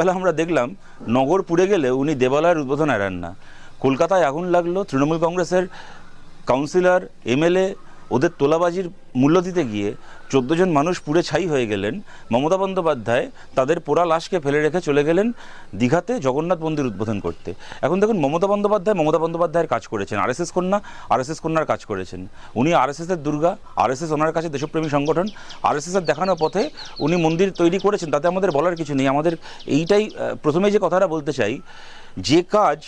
বেলা আমরা দেখলাম নগর পুড়ে গেলে উনি দেবালয়ের উদ্বোধন এড়ান না। কলকাতায় আগুন লাগল, তৃণমূল কংগ্রেসের কাউন্সিলর, এমএলএ ওদের তোলাবাজির মূল্য দিতে গিয়ে চোদ্দ জন মানুষ পুড়ে ছাই হয়ে গেলেন। মমতা বন্দ্যোপাধ্যায় তাদের পোড়া লাশকে ফেলে রেখে চলে গেলেন দীঘাতে জগন্নাথ মন্দির উদ্বোধন করতে। এখন দেখুন, মমতা বন্দ্যোপাধ্যায় মমতা বন্দ্যোপাধ্যায়ের কাজ করেছেন। আর আরএসএস কন্যা, আরএসএস কন্যার কাজ করেছেন। উনি আর আরএসএসের দুর্গা, আরএসএস ওনার কাছে দেশপ্রেমী সংগঠন। আর আরএসএসের দেখানো পথে উনি মন্দির তৈরি করেছেন, তাতে আমাদের বলার কিছু নেই। আমাদের এইটাই প্রথমে যে কথাটা বলতে চাই, যে কাজ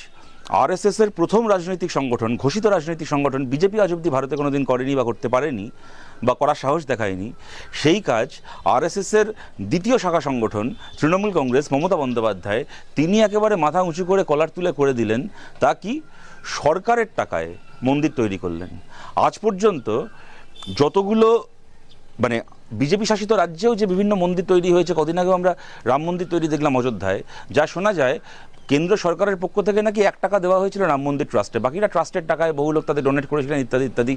আরএসএস এর প্রথম রাজনৈতিক সংগঠন, ঘোষিত রাজনৈতিক সংগঠন বিজেপি আজ অব্দি ভারতে কোনোদিন করেনি বা করতে পারেনি বা করার সাহস দেখায়নি। সেই কাজ আরএসএস এর দ্বিতীয় শাখা সংগঠন, তৃণমূল কংগ্রেস, মমতা বন্দ্যোপাধ্যায়, তিনি একেবারে মাথা উঁচু করে কলার তুলে করে দিলেন। তা কি? সরকারের টাকায় মন্দির তৈরি করলেন। আজ পর্যন্ত যতগুলো মানে বিজেপি শাসিত রাজ্যেও যে বিভিন্ন মন্দির তৈরি হয়েছে, কদিন আগেও আমরা রাম মন্দির তৈরি দেখলাম অযোধ্যায়। যা শোনা যায় কেন্দ্র সরকারের পক্ষ থেকে নাকি এক টাকা দেওয়া হয়েছিল রাম মন্দির ট্রাস্টে। বাকিরা ট্রাস্টের টাকায় বহু লোক তাদের ডোনেট করেছিলেন, ইত্যাদি ইত্যাদি।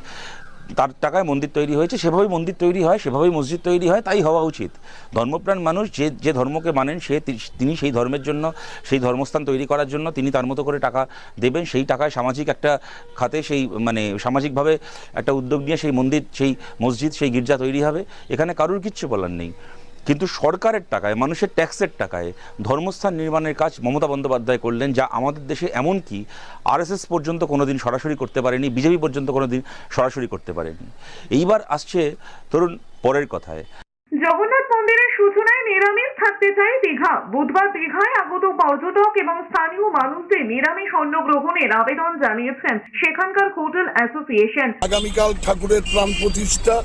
তার টাকায় মন্দির তৈরি হয়েছে, সেভাবেই মন্দির তৈরি হয়, সেভাবেই মসজিদ তৈরি হয়, তাই হওয়া উচিত। ধর্মপ্রাণ মানুষ যে যে ধর্মকে মানেন, সে তিনি সেই ধর্মের জন্য, সেই ধর্মস্থান তৈরি করার জন্য তিনি তার মতো করে টাকা দেবেন। সেই টাকায় সামাজিক একটা খাতে সেই মানে সামাজিকভাবে একটা উদ্যোগ নিয়ে সেই মন্দির, সেই মসজিদ, সেই গির্জা তৈরি হবে। এখানে কারুর কিচ্ছু বলার নেই। কিন্তু সরকারের টাকায় মানুষের ট্যাক্সের টাকায় ধর্মস্থান নির্মাণের কাজ মমতা বন্দ্যোপাধ্যায় করলেন যা আমাদের দেশে এমন কি আরএসএস পর্যন্ত কোনোদিন সরাসরি করতে পারেনি বিজেপি পর্যন্ত কোনোদিন সরাসরি করতে পারেনি। এইবার আসছে ধরুন পরের কথায়। জগন্নাথ মন্দিরের সূচনায় নিরামিষ থাকতে চায় দীঘা। বুধবার দীঘায় আগত পর্যটক এবং স্থানীয় মানুষদের নিরামিষ অন্ন গ্রহণের আবেদন জানিয়েছেন সেখানকার হোটেল অ্যাসোসিয়েশন। আগামীকাল ঠাকুরের প্রাণ প্রতিষ্ঠা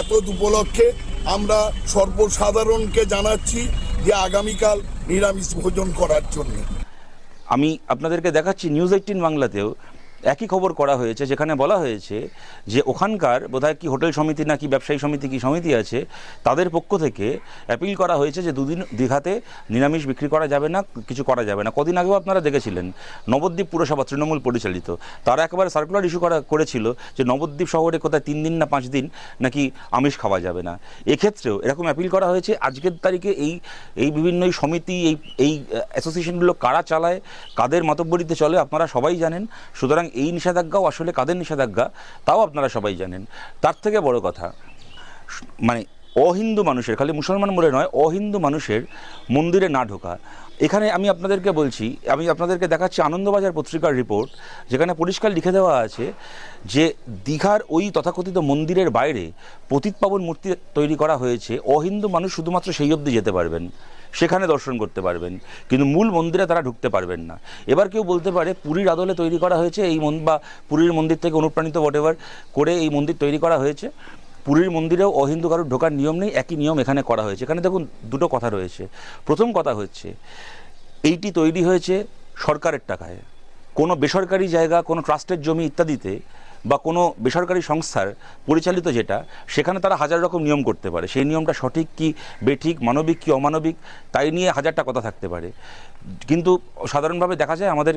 এত উপলক্ষে আমরা সর্বসাধারণকে জানাচ্ছি যে আগামীকাল নিরামিষ ভোজন করার জন্য। আমি আপনাদেরকে দেখাচ্ছি নিউজ এইটিন বাংলাতেও একই খবর করা হয়েছে, যেখানে বলা হয়েছে যে ওখানকার বোধহয় কি হোটেল সমিতি না কি ব্যবসায়ী সমিতি কি সমিতি আছে, তাদের পক্ষ থেকে অ্যাপিল করা হয়েছে যে দুদিন দীঘাতে নিরামিষ বিক্রি করা যাবে না, কিছু করা যাবে না। কদিন আগেও আপনারা দেখেছিলেন, নবদ্বীপ পুরসভা তৃণমূল পরিচালিত। তারা একেবারে সার্কুলার ইস্যু করা করেছিল যে নবদ্বীপ শহরে কোথায় তিন দিন না পাঁচ দিন নাকি আমিষ খাওয়া যাবে না। এক্ষেত্রেও এরকম অ্যাপিল করা হয়েছে, আজকের তারিখে এই এই বিভিন্ন এই সমিতি, এই এই অ্যাসোসিয়েশনগুলো কারা চালায়, কাদের মতব্বরিতে চলে, আপনারা সবাই জানেন। সুতরাং এই নিষেধাজ্ঞাও আসলে কাদের নিষেধাজ্ঞা? তাও আপনারা সবাই জানেন। তার থেকে বড় কথা মানে অহিন্দু মানুষের, খালি মুসলমান বলে নয়, অহিন্দু মানুষের মন্দিরে না ঢোকা। এখানে আমি আপনাদেরকে বলছি, আমি আপনাদেরকে দেখাচ্ছি আনন্দবাজার পত্রিকার রিপোর্ট যেখানে পরিষ্কার লিখে দেওয়া আছে যে দীঘার ওই তথাকথিত মন্দিরের বাইরে পতিত পাবন মূর্তি তৈরি করা হয়েছে। অহিন্দু মানুষ শুধুমাত্র সেই অবধি যেতে পারবেন। সেখানে দর্শন করতে পারবেন। কিন্তু মূল মন্দিরে তারা ঢুকতে পারবেন না। এবার কেউ বলতে পারে, পুরীর আদলে তৈরি করা হয়েছে এই মন, বা পুরীর মন্দির থেকে অনুপ্রাণিত হোয়াট করে এই মন্দির তৈরি করা হয়েছে। পুরীর মন্দিরেও অহিন্দু কারোর ঢোকার নিয়ম নেই, একই নিয়ম এখানে করা হয়েছে। এখানে দেখুন, দুটো কথা রয়েছে। প্রথম কথা হচ্ছে, এইটি তৈরি হয়েছে সরকারের টাকায়। কোনো বেসরকারি জায়গা, কোনো ট্রাস্টের জমি ইত্যাদিতে বা কোনো বেসরকারি সংস্থার পরিচালিত যেটা, সেখানে তারা হাজার রকম নিয়ম করতে পারে। সেই নিয়মটা সঠিক কি বেঠিক, মানবিক কি অমানবিক, তাই নিয়ে হাজারটা কথা থাকতে পারে। কিন্তু সাধারণভাবে দেখা যায় আমাদের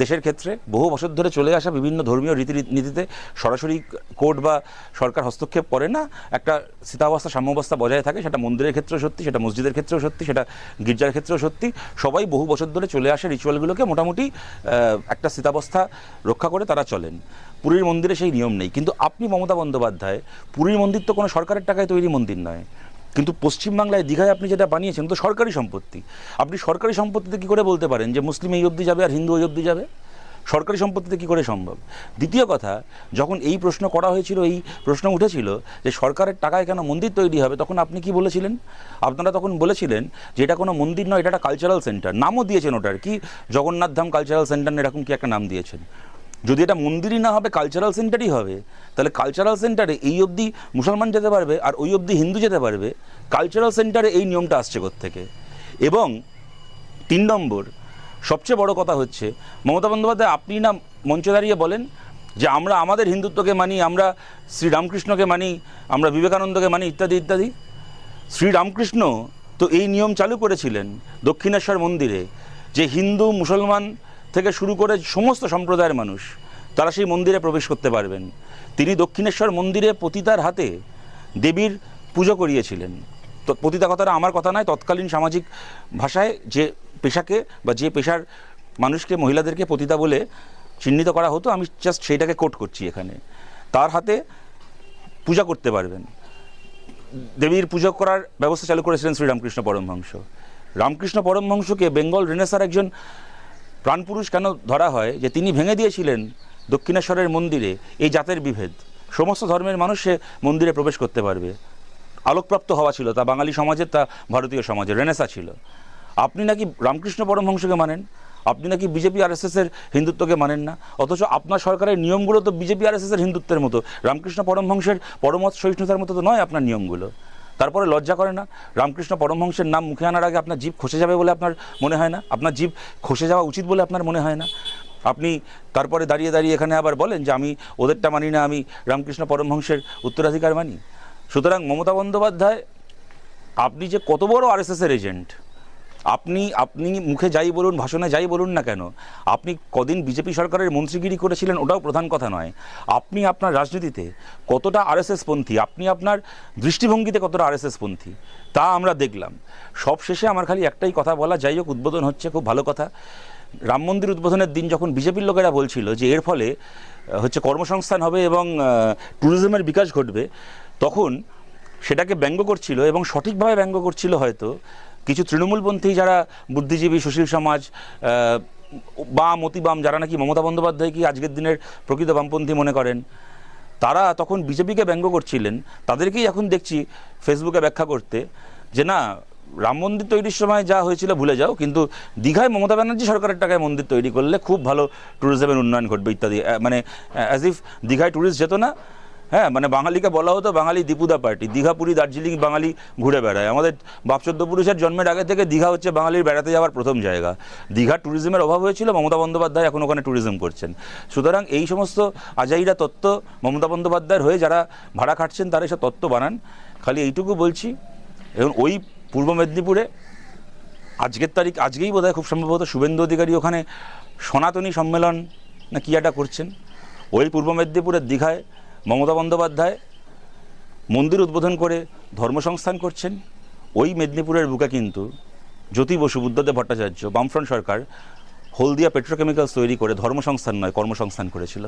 দেশের ক্ষেত্রে বহু বছর ধরে চলে আসা বিভিন্ন ধর্মীয় রীতি নীতিতে সরাসরি কোর্ট বা সরকার হস্তক্ষেপ করে না। একটা স্থিতাবস্থা, সাম্যবস্থা বজায় থাকে, সেটা মন্দিরের ক্ষেত্রেও সত্যি, সেটা মসজিদের ক্ষেত্রেও সত্যি, সেটা গির্জার ক্ষেত্রেও সত্যি। সবাই বহু বছর ধরে চলে আসা রিচুয়ালগুলোকে মোটামুটি একটা স্থিতাবস্থা রক্ষা করে তারা চলেন। পুরীর মন্দিরে সেই নিয়ম নেই। কিন্তু আপনি মমতা বন্দ্যোপাধ্যায়, পুরীর মন্দির তো কোনো সরকারের টাকায় তৈরি মন্দির নয়। কিন্তু পশ্চিমবাংলায় দীঘায় আপনি যেটা বানিয়েছেন তো সরকারি সম্পত্তি। আপনি সরকারি সম্পত্তিতে কী করে বলতে পারেন যে মুসলিম এই অবধি যাবে আর হিন্দু ওই অবধি যাবে? সরকারি সম্পত্তিতে কী করে সম্ভব? দ্বিতীয় কথা, যখন এই প্রশ্ন করা হয়েছিল, এই প্রশ্ন উঠেছিল যে সরকারের টাকায় কেন মন্দির তৈরি হবে, তখন আপনি কি বলেছিলেন? আপনারা তখন বলেছিলেন যে এটা কোনো মন্দির নয়, এটা একটা কালচারাল সেন্টার নামও দিয়েছেন ওটার। কি জগন্নাথ ধাম কালচারাল সেন্টার এরকম কি একটা নাম দিয়েছেন? যদি এটা মন্দিরই না হবে কালচারাল সেন্টারই হবে, তাহলে কালচারাল সেন্টারে এই অবধি মুসলমান যেতে পারবে আর ওই অবধি হিন্দু যেতে পারবে কালচারাল সেন্টারে এই নিয়মটা আসছে থেকে এবং তিন নম্বর, সবচেয়ে বড় কথা হচ্ছে, মমতা বন্দ্যোপাধ্যায় আপনি না মঞ্চে দাঁড়িয়ে বলেন যে আমরা আমাদের হিন্দুত্বকে মানি, আমরা শ্রীরামকৃষ্ণকে মানি, আমরা বিবেকানন্দকে মানি, ইত্যাদি ইত্যাদি? শ্রীরামকৃষ্ণ তো এই নিয়ম চালু করেছিলেন দক্ষিণেশ্বর মন্দিরে যে হিন্দু, মুসলমান থেকে শুরু করে সমস্ত সম্প্রদায়ের মানুষ, তারা সেই মন্দিরে প্রবেশ করতে পারবেন। তিনি দক্ষিণেশ্বর মন্দিরে পতিতার হাতে দেবীর পুজো করিয়েছিলেন। পতিতা কথাটা আমার কথা নয়, তৎকালীন সামাজিক ভাষায় যে পেশাকে বা যে পেশার মানুষকে, মহিলাদেরকে পতিতা বলে চিহ্নিত করা হতো, আমি জাস্ট সেইটাকে কোট করছি এখানে। তার হাতে পূজা করতে পারবেন। দেবীর পুজো করার ব্যবস্থা চালু করেছিলেন শ্রীরামকৃষ্ণ পরমহংস। রামকৃষ্ণ পরমহংসকে বেঙ্গল রেনেসার একজন প্রাণপুরুষ কেন ধরা হয় যে তিনি ভেঙে দিয়েছিলেন দক্ষিণেশ্বরের মন্দিরে এই জাতের বিভেদ সমস্ত ধর্মের মানুষ সে মন্দিরে প্রবেশ করতে পারবে আলোকপ্রাপ্ত হওয়া ছিল তা বাঙালি সমাজের তা ভারতীয় সমাজের রেনেসা ছিল আপনি নাকি রামকৃষ্ণ পরমহংসকে মানেন আপনি নাকি বিজেপি এর হিন্দুত্বকে মানেন না অথচ আপনার সরকারের নিয়মগুলো তো বিজেপি এর হিন্দুত্বের মতো রামকৃষ্ণ পরমহংসের পরমত সহিষ্ণুতার মতো তো নয় আপনার নিয়মগুলো তারপরে লজ্জা করে না। রামকৃষ্ণ পরমহংসের নাম মুখে আনার আগে আপনার জীব খসে যাবে বলে আপনার মনে হয় না? আপনার জীব খসে যাওয়া উচিত বলে আপনার মনে হয় না? আপনি তারপরে দাঁড়িয়ে দাঁড়িয়ে এখানে আবার বলেন যে আমি ওদেরটা মানি না, আমি রামকৃষ্ণ পরমহংসের উত্তরাধিকার মানি। সুতরাং মমতা বন্দ্যোপাধ্যায়, আপনি যে কত বড় আরএসএসের এজেন্ট আপনি আপনি মুখে যাই বলুন, ভাষণে যাই বলুন না কেন, আপনি কদিন বিজেপি সরকারের মন্ত্রীগিরি করেছিলেন ওটাও প্রধান কথা নয়। আপনি আপনার রাজনীতিতে কতটা আরএসএস পন্থী, আপনি আপনার দৃষ্টিভঙ্গিতে কতটা আরএসএস পন্থী, তা আমরা দেখলাম। সব শেষে আমার খালি একটাই কথা বলা, যাই হোক উদ্বোধন হচ্ছে, খুব ভালো কথা। রাম মন্দির উদ্বোধনের দিন যখন বিজেপির লোকেরা বলছিল যে এর ফলে হচ্ছে কর্মসংস্থান হবে এবং ট্যুরিজমের বিকাশ ঘটবে, তখন সেটাকে ব্যঙ্গ করছিল এবং সঠিকভাবে ব্যঙ্গ করছিল হয়তো কিছু তৃণমূলপন্থী যারা বুদ্ধিজীবী, সুশীল সমাজ বাম অতি বাম যারা নাকি মমতা বন্দ্যোপাধ্যায়কে আজকের দিনের প্রকৃত বামপন্থী মনে করেন, তারা তখন বিজেপিকে ব্যঙ্গ করছিলেন। তাদেরকেই এখন দেখছি ফেসবুকে ব্যাখ্যা করতে যে না, রাম মন্দির তৈরির সময় যা হয়েছিল ভুলে যাও, কিন্তু দীঘায় মমতা ব্যানার্জি সরকারের টাকায় মন্দির তৈরি করলে খুব ভালো ট্যুরিজমের উন্নয়ন ঘটবে ইত্যাদি। মানে অ্যাজ ইফ দীঘায় ট্যুরিস্ট যেত না হ্যাঁ মানে বাঙালিকে বলা হতো বাঙালি দীপুদা পার্টি। দীঘা, পুরী, দার্জিলিং, বাঙালি ঘুরে বেড়ায়। আমাদের বাপচোদ্দ পুরুষের জন্মের আগে থেকে দীঘা হচ্ছে বাঙালির বেড়াতে যাওয়ার প্রথম জায়গা। দীঘা ট্যুরিজমের অভাব হয়েছিল, মমতা বন্দ্যোপাধ্যায় এখন ওখানে ট্যুরিজম করছেন। সুতরাং এই সমস্ত আজাইরা তত্ত্ব মমতা বন্দ্যোপাধ্যায়ের হয়ে যারা ভাড়া খাটছেন, তারা এসব তত্ত্ব বানান। খালি এইটুকু বলছি, এবং ওই পূর্ব মেদিনীপুরে আজকের তারিখ, আজকেই বোধহয় খুব সম্ভবত শুভেন্দু অধিকারী ওখানে সনাতনী সম্মেলন না কি একটা করছেন। ওই পূর্ব মেদিনীপুরের দীঘায় মমতা বন্দ্যোপাধ্যায় মন্দির উদ্বোধন করে ধর্মসংস্থান করছেন, ওই মেদিনীপুরের বুকে কিন্তু জ্যোতি বসু, বুদ্ধদেব ভট্টাচার্য, বামফ্রন্ট সরকার, হলদিয়া পেট্রোকেমিক্যালস তৈরি করে ধর্মসংস্থান নয়, কর্মসংস্থান করেছিল।